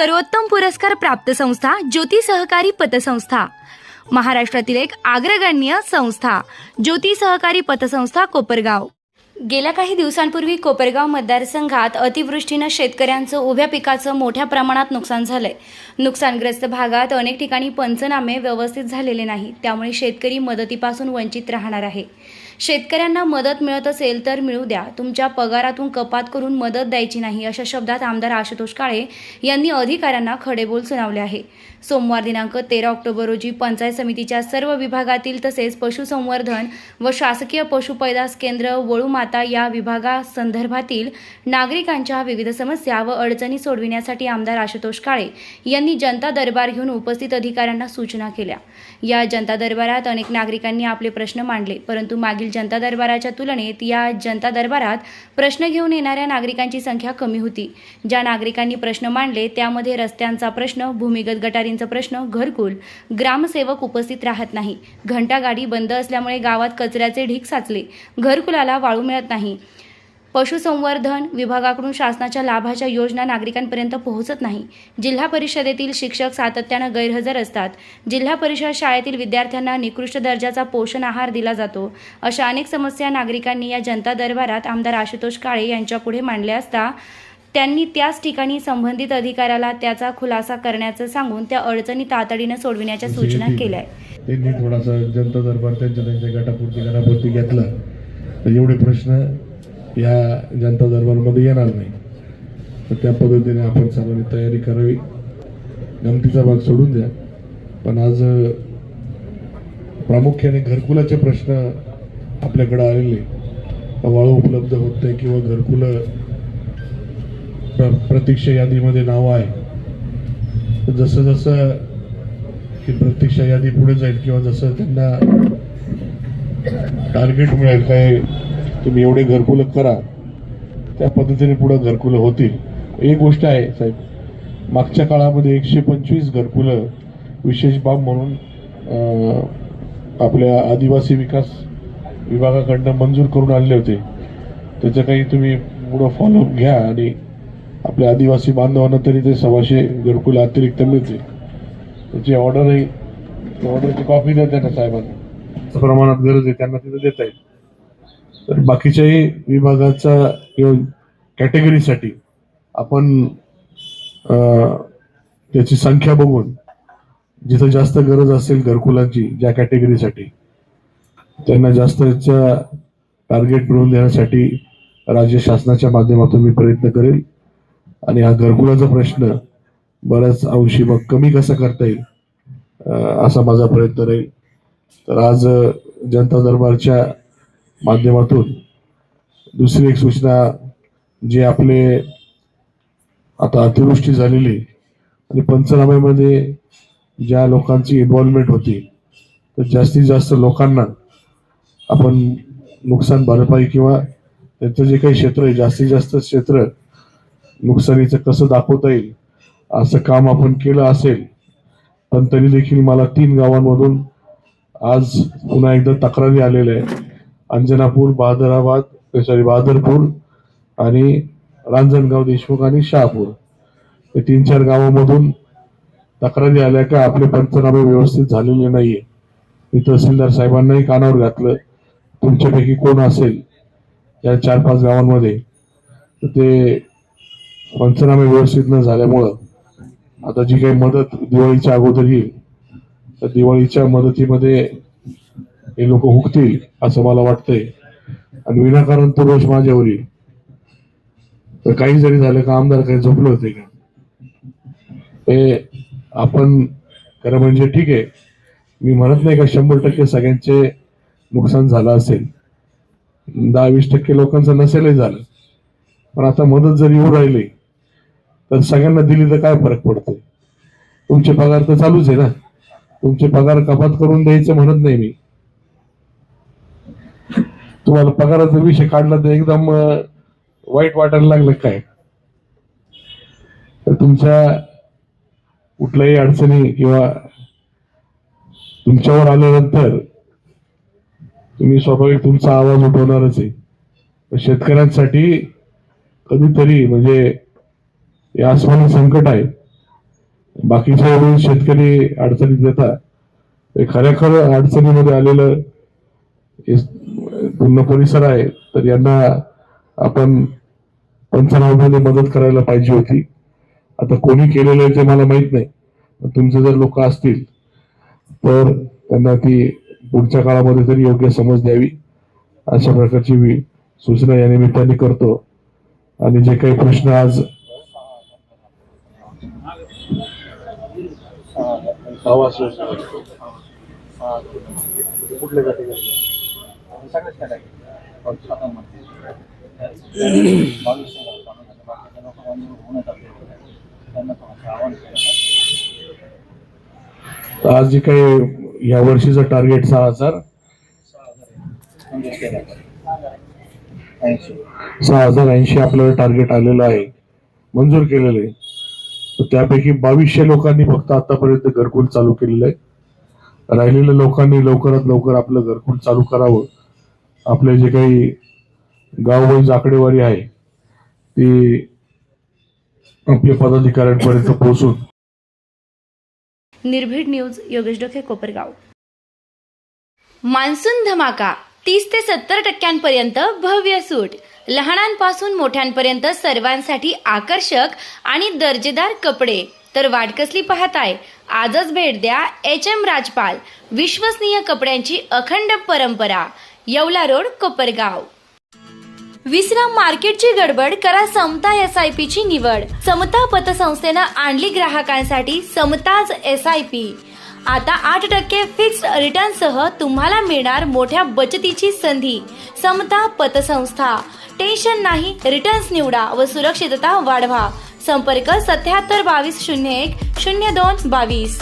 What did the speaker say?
सर्वोत्तम पुरस्कार प्राप्त संस्था ज्योती सहकारी पतसंस्था. महाराष्ट्रातील एक अग्रगण्य संस्था ज्योती सहकारी पतसंस्था कोपरगाव. गेल्या काही दिवसांपूर्वी कोपरगाव मतदारसंघात अतिवृष्टीनं शेतकऱ्यांचं उभ्या पिकाचं मोठ्या प्रमाणात नुकसान झालंय. नुकसानग्रस्त भागात अनेक ठिकाणी पंचनामे व्यवस्थित झालेले नाही त्यामुळे शेतकरी मदतीपासून वंचित राहणार आहे. शेतकऱ्यांना मदत मिळत असेल तर मिळू द्या. तुमच्या पगारातून कपात करून मदत द्यायची नाही अशा शब्दात आमदार आशुतोष काळे यांनी अधिकाऱ्यांना खडेबोल सुनावले आहे. सोमवार दिनांक तेरा ऑक्टोबर रोजी पंचायत समितीच्या सर्व विभागातील तसेच पशुसंवर्धन व शासकीय पशुपैदास केंद्र वळूमाता या विभागासंदर्भातील नागरिकांच्या विविध समस्या व अडचणी सोडविण्यासाठी आमदार आशुतोष काळे यांनी जनता दरबार घेऊन उपस्थित अधिकाऱ्यांना सूचना केल्या. या जनता दरबारात अनेक नागरिकांनी आपले प्रश्न मांडले परंतु मागील जनता दरबाराच्या तुलनेत या जनता दरबारात प्रश्न घेऊन येणाऱ्या नागरिकांची संख्या कमी होती. ज्या नागरिकांनी प्रश्न मांडले त्यामध्ये रस्त्यांचा प्रश्न भूमिगत गटारींचा प्रश्न घरकुल ग्रामसेवक उपस्थित राहत नाही. घंटागाडी बंद असल्यामुळे गावात कचऱ्याचे ढीक साचले. घरकुलाला वाळू मिळत नाही. पशुसंवर्धन विभागाकडून शासनाच्या लाभाच्या योजना नागरिकांपर्यंत पोहोचत नाही. जिल्हा परिषदेतील शिक्षक सातत्यानं गैरहजर असतात. जिल्हा परिषद शाळेतील विद्यार्थ्यांना निकृष्ट दर्जाचा पोषण आहार दिला जातो. अशा अनेक समस्या नागरिकांनी या जनता दरबारात आमदार आशुतोष काळे यांच्यापुढे मांडल्या असता त्यांनी त्याच ठिकाणी संबंधित अधिकाऱ्याला त्याचा खुलासा करण्याचं सांगून त्या अडचणी तातडीनं सोडविण्याच्या सूचना केल्या. आहेत त्यांनी थोडासा जनता दरबार त्यांच्या त्यांच्या गटापुरती गटापुरती घेतला. एवढे प्रश्न या जनता दरबारमध्ये येणार नाही. तर त्या पद्धतीने आपण सर्वांनी तयारी करावी. गमतीचा भाग सोडून द्या. पण आज प्रामुख्याने घरकुलाचे प्रश्न आपल्याकडे आलेले वाळू उपलब्ध होत नाही किंवा घरकुलं प्र प्रतीक्षा यादीमध्ये नावं आहे. जसं जसं की प्रतीक्षा यादी पुढे जाईल किंवा जसं त्यांना टार्गेट मिळेल काय तुम्ही एवढे घरकुलं करा. त्या पद्धतीने पुढं घरकुलं होतील. एक गोष्ट आहे साहेब. मागच्या काळामध्ये एकशे पंचवीस घरकुलं विशेष बाब म्हणून आपल्या आदिवासी विकास विभागाकडनं मंजूर करून आणले होते. त्याचं काही तुम्ही पुढं फॉलोअप घ्या आणि आपल्या आदिवासी बांधवांना तरी ते सव्वाशे घरकुलं अतिरिक्त मिळते त्याची ऑर्डर आहे ऑर्डरची कॉपी द्या त्यांना साहेबांना. प्रमाणात गरज आहे त्यांना तिथं देता येईल. तर बाकीच्याही विभागाचा किंवा कॅटेगरीसाठी आपण त्याची संख्या बघून जिथं जास्त गरज असेल घरकुलांची ज्या कॅटेगरीसाठी त्यांना जास्तच्या टार्गेट मिळवून देण्यासाठी राज्य शासनाच्या माध्यमातून मी प्रयत्न करेल. आणि हा घरकुलाचा प्रश्न बऱ्याच अंशी मग कमी कसा करता येईल असा माझा प्रयत्न राहील. तर आज जनता दरबारच्या माध्यमातून. दुसरी एक सूचना जे आपले आता अतिवृष्टी झालेली आणि पंचनाम्यामध्ये ज्या लोकांची इन्व्हॉल्वमेंट होती तर जास्तीत जास्त लोकांना आपण नुकसान भरपाई किंवा त्यांचं जे काही क्षेत्र आहे जास्तीत जास्त क्षेत्र नुकसानीचं कसं दाखवता येईल असं काम आपण केलं असेल पण तरी देखील मला तीन गावांमधून आज पुन्हा एकदा तक्रारी आलेल्या आहे अंजनापूर बहादराबाद सॉरी बहादरपूर आणि रांजणगाव देशमुख आणि शहापूर. हे तीन चार गावामधून तक्रारी आल्या का आपले पंचनामे व्यवस्थित झालेले नाहीये. मी तहसीलदार साहेबांनाही कानावर घातलं. तुमच्यापैकी कोण असेल या चार पाच गावांमध्ये? तर ते पंचनामे व्यवस्थित न झाल्यामुळं आता जी काही मदत दिवाळीच्या अगोदर येईल तर दिवाळीच्या मदतीमध्ये हे लोक हुकतील असं मला वाटतंय. आणि विनाकारण तो रोष माझ्यावर येईल. तर काही जरी झालं का आमदार काही झोपले होते का? हे आपण खरं म्हणजे ठीक आहे. मी म्हणत नाही का शंभर टक्के सगळ्यांचे नुकसान झालं असेल. दहा वीस टक्के लोकांचं नसेलही झालं. पण आता मदत जर येऊ राहिली तर सगळ्यांना दिली तर काय फरक पडतोय? तुमचे पगार तर चालूच आहे ना? तुमचे पगार कपात करून द्यायचं म्हणत नाही मी. तुम्हाला पगाराचा विषय काढला तर एकदम वाईट वाटायला लागलं काय? तर तुमच्या कुठल्याही अडचणी किंवा तुमच्यावर आल्यानंतर तुम्ही स्वाभाविक तुमचा आवाज उठवणारच आहे. शेतकऱ्यांसाठी कधीतरी म्हणजे हे आसमानी संकट आहे. बाकीच्या वेळी शेतकरी अडचणीत येतात. हे खऱ्याखर अडचणीमध्ये आलेलं पूर्ण परिसर आहे तर यांना आपण पंचनाम्यामध्ये मदत करायला पाहिजे होती. आता कोणी केलेलं आहे ते मला माहीत नाही. तुमचे जर लोक असतील तर त्यांना ती पुढच्या काळामध्ये तरी योग्य समज द्यावी. अशा प्रकारची मी सूचना या निमित्ताने करतो. आणि जे काही प्रश्न आज कुठल्या आज जे काही या वर्षीचं टार्गेट सहा हजार. सहा हजार ऐंशी आपल्याला टार्गेट आलेलं आहे. मंजूर केलेलं आहे. तर त्यापैकी बावीसशे लोकांनी फक्त आतापर्यंत घरकुल चालू केलेलं आहे. राहिलेल्या लोकांनी लवकरात लवकर आपलं घरकुल चालू करावं. आपले जे काही गाववाईज आकडेवारी आहे ती आपल्या पदाधिकाऱ्यांपर्यंत पोहोचून. निर्भीड न्यूज योगेश डोके कोपरगाव. मान्सून धमाका तीस ते सत्तर टक्क्यांपर्यंत भव्य सूट. लहानांपासून मोठ्यांपर्यंत सर्वांसाठी आकर्षक आणि दर्जेदार कपडे. तर वाटकसली पाहताय? आजच भेट द्या एच एम राजपाल विश्वसनीय कपड्यांची अखंड परंपरा येवला रोड कोपरगाव. विश्राम मार्केटची गडबड करा समता एस आय पी ची निवड. समता पतसंस्थेनं आणली ग्राहकांसाठी समताज एस आय पी. आता आठ टक्के फिक्स्ड रिटर्न सह तुम्हाला मिळणार मोठ्या बचतीची संधी. समता पतसंस्था. टेन्शन नाही रिटर्न्स निवडा व सुरक्षितता वाढवा. संपर्क सत्याहत्तर बावीस शून्य एक शून्य दोन बावीस.